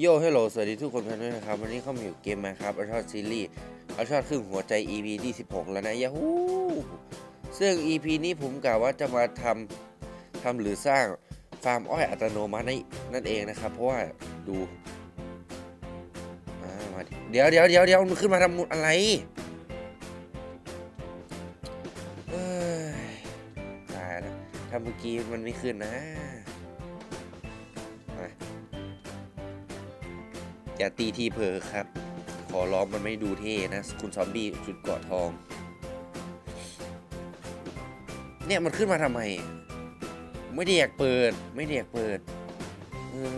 โยฮัลโหลสวัสดีทุกคนกันด้วยนะครับ วันนี้เข้ามาอยู่เกมมาครับอัลชอตซีรีส์อัลชอตครึ่งหัวใจ EP ที่ 16 แล้วนะยาฮูซึ่ง EP นี้ผมกล่าวว่าจะมาทำทำหรือสร้างฟาร์มอ้อยอัตโนมัตินั่นเองนะครับ เพราะว่าดูามาเดี๋ยวเดี๋ยวเดี๋ยวเดี๋ยวมันขึ้นมาทำอะไรตายแล้วถ้าเมื่อกี้มันไม่ขึ้นนะ อย่าตีทีเพอครับ ขอร้องมันไม่ดูเท่นะ คุณซอมบี้จุดเกาะทอง เนี่ยมันขึ้นมาทำไม ไม่ได้อยากเปิด ไม่ได้อยากเปิดออ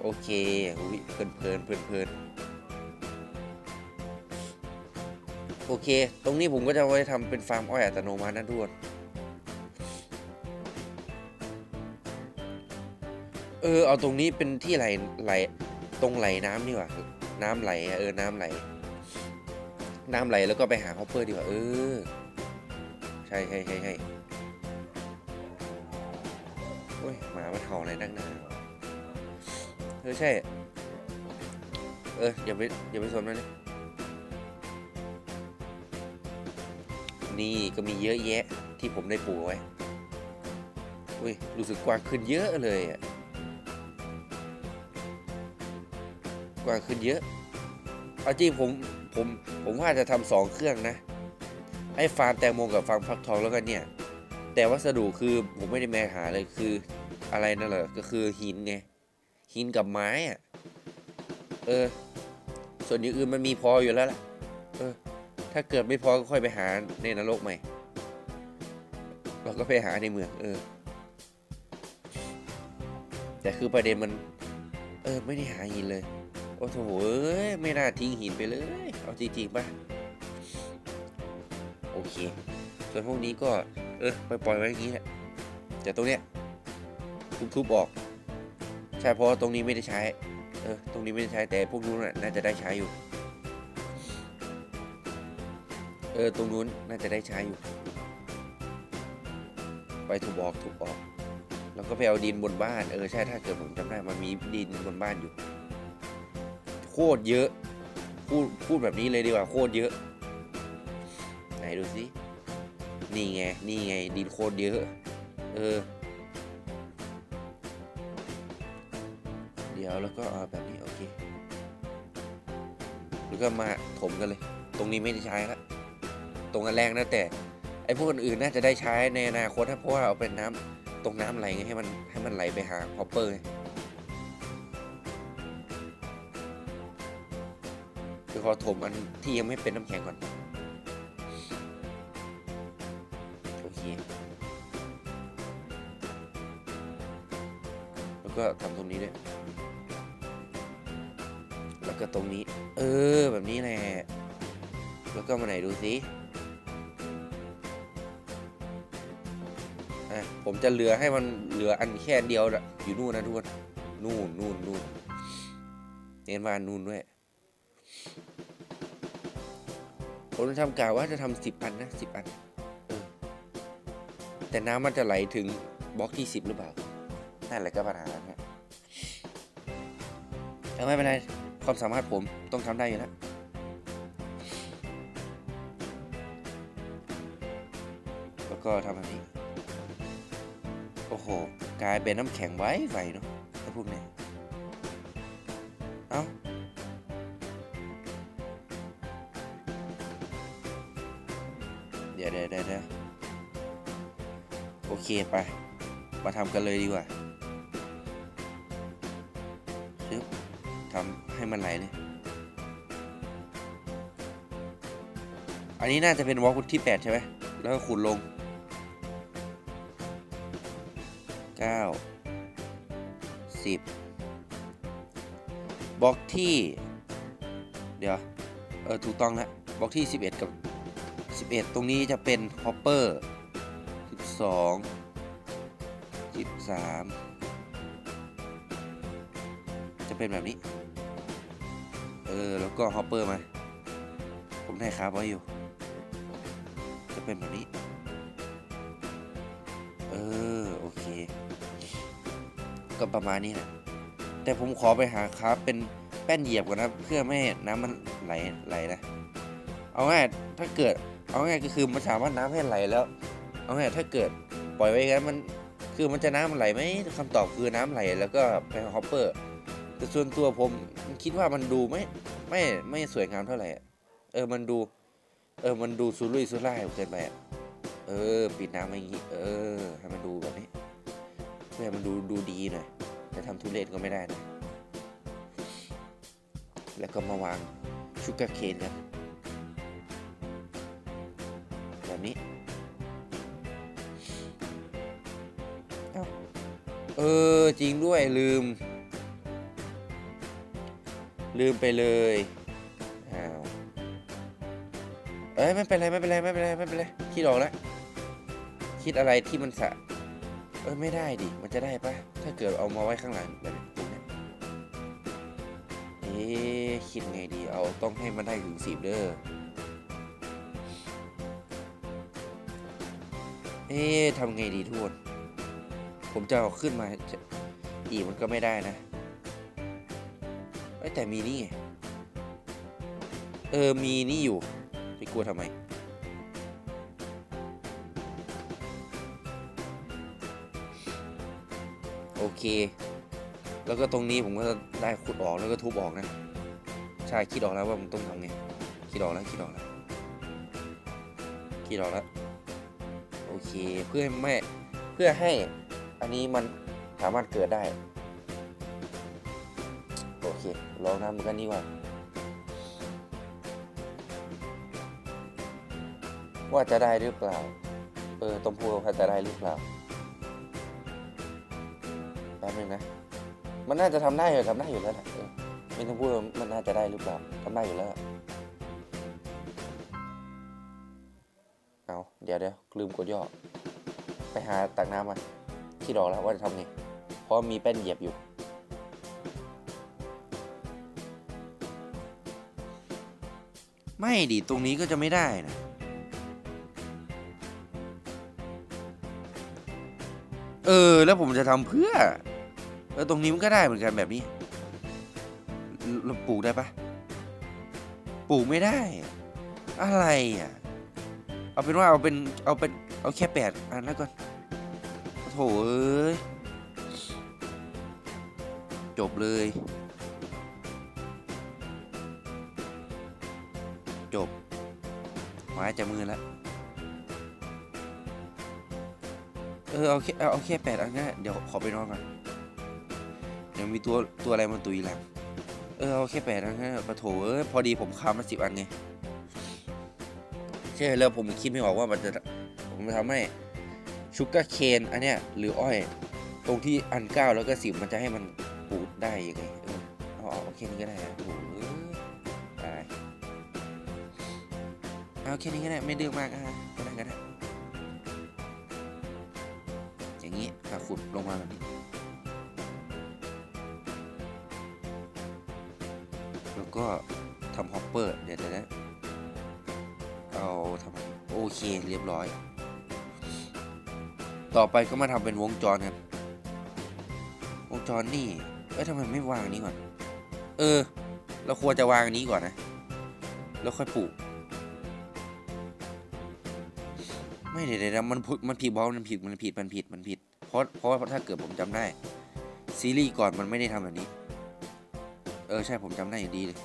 โอเคอุ้ยเพลินเพลินเพลินเพลินโอเค ตรงนี้ผมก็จะไว้ทำเป็นฟาร์มอ้อยอัตโนมัตินะทุกคน เออเอาตรงนี้เป็นที่ไหลไหลตรงไหลน้ำนี่ว่าน้ำไหลเออน้ำไหล น้ำไหลแล้วก็ไปหาฮอปเปอร์ดีกว่า เออ ใช่ใช่ใช่ใช่โอ้ยหมามันเห่าอะไรนักหนาวะเออใช่ เอออย่าไปอย่าไปสนมันเลยนี่ก็มีเยอะแยะที่ผมได้ปลูกไว้ อุ้ยรู้สึกกว้างขึ้นเยอะเลยอะ กว่าขึ้นเยอะ เอาจริงผมผมผมว่าจะทำสองเครื่องนะ ไอ้ฟาร์มแตงโมกับฟาร์มฟักทองแล้วกันเนี่ย แต่วัสดุคือผมไม่ได้แมหาเลยคืออะไรนั่นเหรอก็คือหินไงหินกับไม้อะเออ ส่วนอย่างอื่นมันมีพออยู่แล้วล่ะ เออ ถ้าเกิดไม่พอก็ค่อยไปหาในนรกใหม่ เราก็ไปหาในเมืองเออ แต่คือประเด็นมัน เออ ไม่ได้หาหินเลย อ้โถเอ้ย ไม่น่าทิ้งหินไปเลย เอาจริงๆป่ะ โอเค ส่วนพวกนี้ก็ เออ ไปปล่อยไว้อย่างนี้แหละแต่ตรงเนี้ยทุบๆออก ใช่เพราะตรงนี้ไม่ได้ใช้ เออ ตรงนี้ไม่ได้ใช้แต่พวกนู้นน่ะน่าจะได้ใช้อยู่ เออ ตรงนู้นน่าจะได้ใช้อยู่ ไปทุบออกทุบออก แล้วก็ไปเอาดินบนบ้าน เออ ใช่ ถ้าเกิดผมจำได้ มันมีดินบนบ้านอยู่ โคตรเยอะ พูดพูดแบบนี้เลยดีกว่าโคตรเยอะ ไหนดูสิ นี่ไง นี่ไง ดินโคตรเยอะ เออ เดี๋ยวแล้วก็เอาแบบนี้โอเค แล้วก็มาถมกันเลย ตรงนี้ไม่ได้ใช้ครับตรงอันแรกนะแต่ไอ้พวกอื่นน่าจะได้ใช้ในอนาคตนะเพราะว่าเอาเป็นน้ำตรงน้ำไหลไงให้มันให้มันไหลไปหาฮอปเปอร์ คือขอถมอันที่ยังไม่เป็นน้ำแข็งก่อน โอเค แล้วก็ทำตรงนี้ด้วย แล้วก็ตรงนี้ เออ แบบนี้แหละ แล้วก็มาไหนดูสิอะผมจะเหลือให้มันเหลืออันแค่เดียวน่ะอยู่นู่นนะทุกคนนู่นนู่นนู่นเน้นมานู่นด้วย ผมทำกะว่าจะทำสิบอันนะสิบอันออแต่น้ำมันจะไหลถึงบล็อกที่สิบหรือเปล่านั่นแหละก็ปัญหานะแต่ไม่เป็นไรความสามารถผมต้องทำได้อยู่แล้วแล้วก็ทำแบบนี้ โอ้โห กลายเป็นน้ำแข็งไว้ไวเนาะไอ้พวกนี้ ดี๋ยวเดี๋ยวเดี๋ยวโอเคไป มาทำกันเลยดีกว่าชึบทำให้มันไหลเลย อันนี้น่าจะเป็นวอลที่ 8 ใช่ไหม แล้วก็ขุดลง 9 10 บล็อกที่ เดี๋ยว เออ ถูกต้องแล้วบล็อกที่ 11 กับ 11 ตรงนี้จะเป็นฮอปเปอร์12 13 จะเป็นแบบนี้ เออ แล้วก็ฮอปเปอร์มา ผมได้คาบไว้อยู่ จะเป็นแบบนี้ เออ โอเค ก็ประมาณนี้แหละแต่ผมขอไปหาคราฟเป็นแป้นเหยียบก่อนนะ เพื่อไม่ให้น้ำมันไหลไหลนะ เอาง่ายถ้าเกิด เอาง่ายก็คือมันสามารถน้ำให้ไหลแล้ว เอาง่ายถ้าเกิดปล่อยไว้งั้นมันคือมันจะน้ำมันไหลไหมคำตอบคือน้ำไหลแล้วก็ไปฮอปเปอร์แต่ส่วนตัวผมคิดว่ามันดูไม่ไม่ไม่สวยงามเท่าไหร่อะเออมันดู เออมันดูสุรุ่ยสุร่ายเกินไปเออ ปิดน้ำอย่างนี้ เออ ให้มันดูแบบนี้เพื่อให้มันดูดูดีหน่อยแต่ทำทุเรศก็ไม่ได้นะแล้วก็มาวางชูการ์เคนกัน แบบนี้เอ้าเออ จริงด้วยลืม ลืมไปเลยอ้าวเอ้ยไม่เป็นไรไม่เป็นไรไม่เป็นไรไม่เป็นไรคิดออกแล้วคิดอะไรที่มันสะเออไม่ได้ดิ มันจะได้ปะถ้าเกิดเอามาไว้ข้างหลังแบบนี้ตรงเนี้ยเอ๊ะคิดไงดี เอาต้องให้มันได้ถึงสิบเด้อ เอ๊ะทำไงดีทุกคน ผมจะเอาขึ้นมาอีกมันก็ไม่ได้นะแต่มีนี่ไงเออ มีนี่อยู่ไปกลัวทำไม โอเค แล้วก็ตรงนี้ผมก็ได้ขุดออกแล้วก็ทุบออกนะ ใช่ คิดออกแล้วว่ามันต้องทำไง คิดออกแล้ว คิดออกแล้ว คิดออกแล้ว โอเคเพื่อให้ไม่เพื่อให้อันนี้มันสามารถเกิดได้ โอเคลองทำกันดีกว่า ว่าจะได้หรือเปล่า เออต้องพูดว่าจะได้หรือเปล่าแป๊บนึงนะ มันน่าจะทำได้อยู่ทำได้อยู่แล้วแหละเออไม่ต้องพูดมันน่าจะได้หรือเปล่าทำได้อยู่แล้ว ดี๋ยวเดี๋ยวลืมกดย่อ ไปหาตักน้ำมาคิดอกแล้วว่าจะทำไง เพราะมีแป้นเหยียบอยู่ ไม่ดิตรงนี้ก็จะไม่ได้นะเออ แล้วผมจะทำเพื่อเออตรงนี้มันก็ได้เหมือนกันแบบนี้ปลูกได้ปะปลูกไม่ได้ อะไรอะ เอาเป็นว่าเอาเป็นเอาเป็นเอาแค่แปดอันแล้วก่อนโถเอ้ยจบเลย จบไม้จะมือแล้วเออเอาแค่เอาเอาแค่แปดอันก็เดี๋ยวขอไปนอนก่อนเดี๋ยวมีตัวตัวอะไรมาตุยหลังเออเอาแค่แปดอันก็ปะโถเอ้ยพอดีผมค้ามาสิบอันไง ใช่แล้วผมคิดไม่ออกว่ามันจะผมจะทำให้ชูการ์เคนอันเนี้ยหรืออ้อย ตรงที่อันเก้าแล้วก็สิบมันจะให้มันปลูกได้ยังไงเออเอาเอาเอาแค่นี้ก็ได้นะโอ้โหตายเอาแค่นี้ก็ได้ไม่ดื้อมากอะก็ได้ก็ได้อย่างนี้ถ้าขุดลงมาแบบนี้แล้วก็ทำฮอปเปอร์เดี๋ยวเดี๋ยวนะ เอาทำโอเคเรียบร้อย ต่อไปก็มาทำเป็นวงจรกันวงจรนี่ เอ้ยทำไมไม่วางอันนี้ก่อน เออ เราควรจะวางอันนี้ก่อนนะ แล้วค่อยปลูก ไม่เดี๋ยวเดี๋ยวมันมันผิดบอลมันผิด มันผิด มันผิด มันผิด เพราะ เพราะถ้าเกิดผมจำได้ ซีรีส์ก่อนมันไม่ได้ทำแบบนี้ เออ ใช่ผมจำได้อย่างดีเลย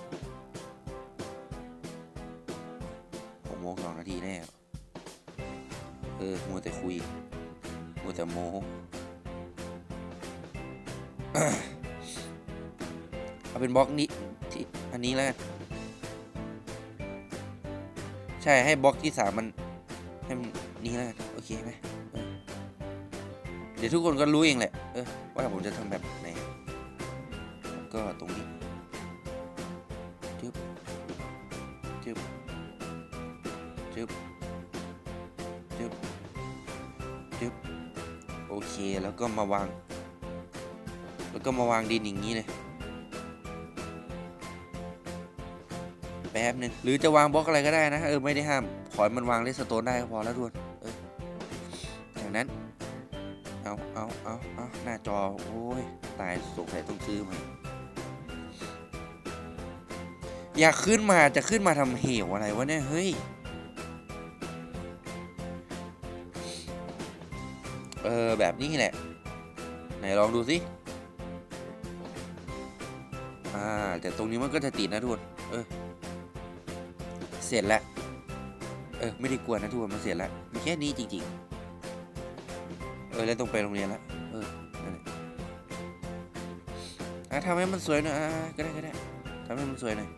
มัวแต่โมเอาเป็นบล็อกนี้ที่อันนี้แล้วใช่ให้บล็อกที่สามมันให้มันนี่แล้วโอเคไหมเเดี๋ยวทุกคนก็รู้เองแหละ เออ ว่าผมจะทำแบบไหน ก็ตรงนี้จึ๊บจึ๊บจึ๊บ แล้วก็มาวาง แล้วก็มาวางดินอย่างนี้เลยแป๊บหนึ่งหรือจะวางบล็อกอะไรก็ได้นะเออไม่ได้ห้ามขอมันวางเลสโตนได้พอแล้วทุกคนเอออย่างนั้นเอาเอาเเอาเอาหน้าจอโอ้ยตายสงสัยต้องซื้อมาอยากขึ้นมาจะขึ้นมาทำเหวอะไรวะเนี่ยเฮ้ย เออแบบนี้แหละ ไหนลองดูสิอ่าแต่ตรงนี้มันก็จะติดนะทุกคนเออ เสร็จแล้ว เออ ไม่ได้กลัวนะทุกคนมันเสร็จแล้วมีแค่นี้จริงๆ เออ แล้วต้องไปโรงเรียนแล้วเออนั่นแหละอะทำให้มันสวยหน่อยอะก็ได้ก็ได้ทำให้มันสวยหน่อย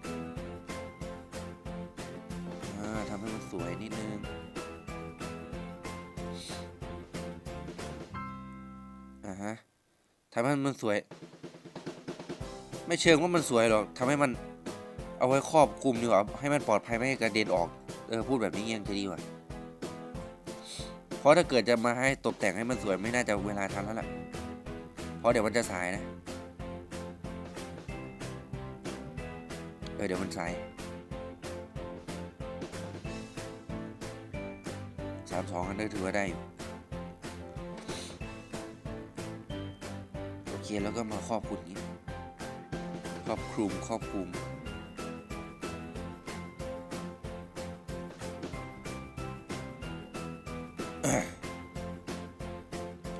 ฮะทำให้มันสวย ไม่เชิงว่ามันสวยหรอกทำให้มันเอาไว้ครอบคลุมดีกว่าให้มันปลอดภัยไม่ให้กระเด็นออกเออพูดแบบนี้ยังจะดีกว่าเพราะถ้าเกิดจะมาให้ตกแต่งให้มันสวยไม่น่าจะเวลาทันแล้วล่ะเพราะเดี๋ยวมันจะสายนะเออเดี๋ยวมันสายสามสองกันได้ถือว่าได้อยู่ คแล้วก็มาครอบคลุมนี้ครอบคลุมครอบคลุม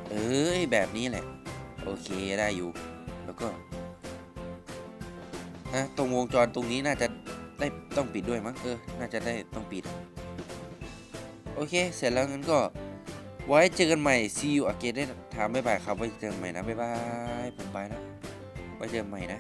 เอ้ยแบบนี้แหละ โอเคได้อยู่แล้วก็อะตรงวงจรตรงนี้น่าจะได้ต้องปิดด้วยมั้งเออน่าจะได้ต้องปิด โอเค เสร็จแล้วงั้นก็ ไว้เจอกันใหม่ see you again ได้ถามบ๊ายบายครับไว้เจอกันใหม่นะบ๊ายบายผมไปนะไว้เจอกันใหม่นะ